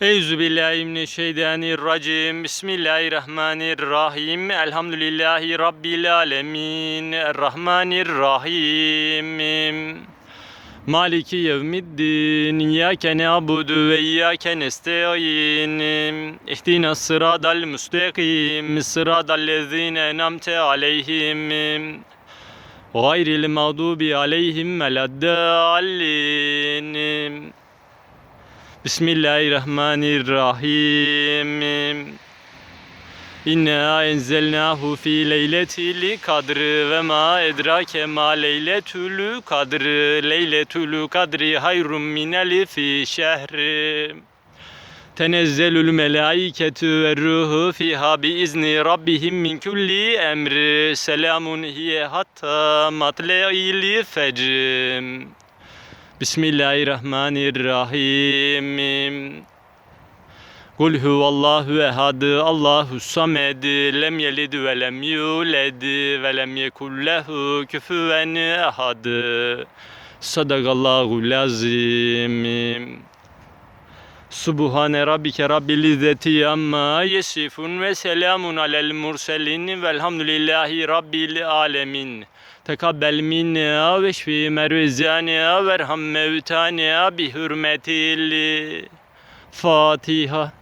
Eyzu billahi mineşşeytanirracim. Bismillahirrahmanirrahim. Elhamdülillahi rabbil alamin. Errahmanirrahim. Maliki yevmiddin. İyyâke na'budu ve iyyâke nestaîn. İhdina sıradal müstakim. Sıradal lezîne en'amte aleyhim. Gayril mağdubi aleyhim veleddallin. Bismillahirrahmanirrahim. İnna enzelnahu fi leyletil kadr ve ma edrake ma leyletül kadr. Leyletül kadri hayrun min elfi şehri. Tenezzelül melaiketü ve ruhu fiha bi izni rabbihim min kulli emri. Selamun hiye hatta matle'il fecr. Bismillahirrahmanirrahim. Kul huvallahu ehad, Allahu samed, lem yelid ve lem yuled ve lem yekul lehu küfüven ehad. Sadakallahu lazim. Subhane rabbike rabbil izzeti amma yesifun ve selamun alel murselin velhamdülillahi rabbil alemin. Tekabbel minna ve şfi mervezana ve erham mevtana bi hürmetil Fatiha.